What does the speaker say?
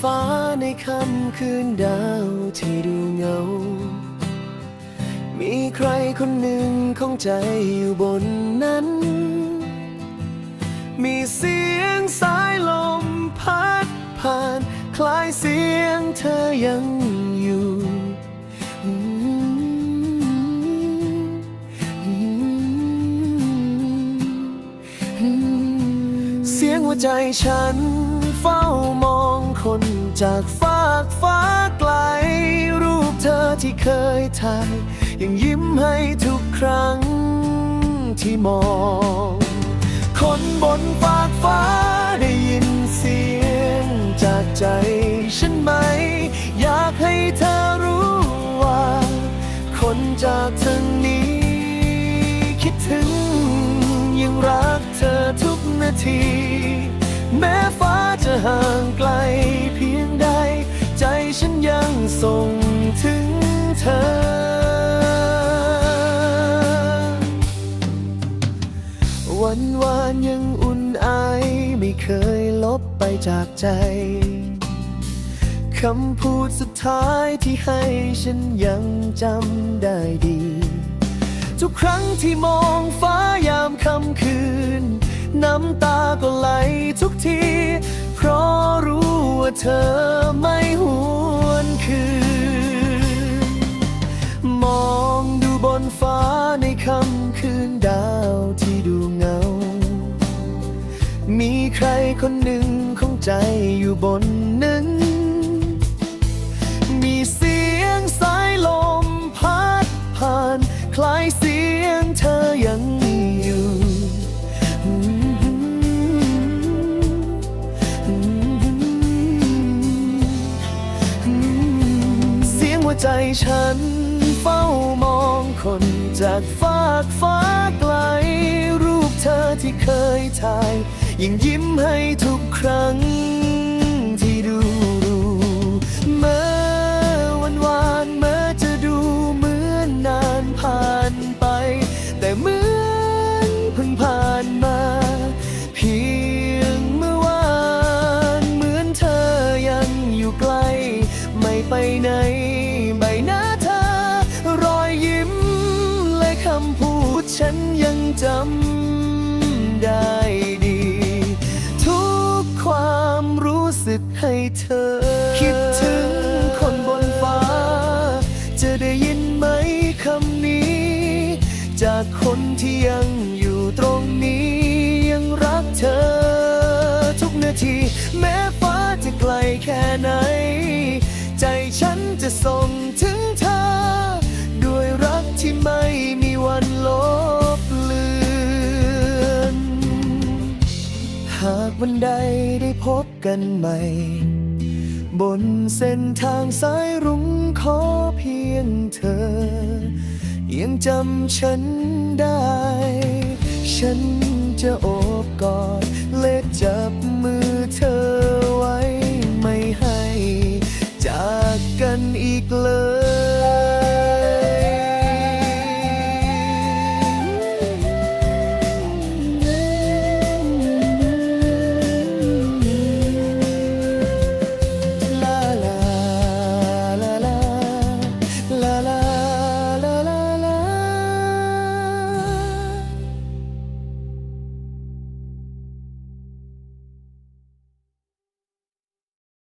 ฟ้าในค่ำคืนดาวที่ดูเงา มีใครคนหนึ่งของใจอยู่บนนั้น มีเสียงสายลมพัดผ่าน คล้ายเสียงเธอยังอยู่ เสียงหัวใจฉันเฝ้ามอง คนจากฟากฟ้าไกล รูปเธอที่เคยถ่ายยังยิ้มให้ทุกครั้งที่มอง คนบนฟากฟ้าได้ยินเสียงจากใจฉันไหม อยากให้เธอรู้ว่า คนจากทางนี้ คิดถึงยังรักเธอทุกนาที ฉันยังส่งถึงเธอ วันวานยังอุ่นไอายไม่เคยลบไปจากใจ คำพูดสุดท้ายที่ให้ฉันยังจำได้ดี ทุกครั้งที่มองฟ้ายามค่ำคืน น้ำตาก็ไหลทุกที เพราะรู้ว่าเธอ คืนดาวที่ดูเงา มีใครคนหนึ่งของใจอยู่บนนั้น มีเสียงสายลมพัดผ่าน คล้ายเสียงเธอยังอยู่เสียงหัวใจฉัน เฝ้ามองคนจากฟากฟ้าไกล รูปเธอที่เคยถ่ายยังยิ้มให้ทุกครั้งที่ดู นยังจำได้ดี ทุกความรู้สึกให้เธอ คิดถึงคนบนฟ้า จะได้ยินไหมคำนี้ จากคนที่ยังอยู่ตรงนี้ ยังรักเธอ ทุกนาที แม้ฟ้าจะไกลแค่ไหน ใจฉันจะส่งถึงเธอ วันใดได้พบกันใหม่ บนเส้นทางสายรุ้งขอเพียงเธอ ยังจำฉันได้ ฉันจะโอบกอดและจับมือเธอ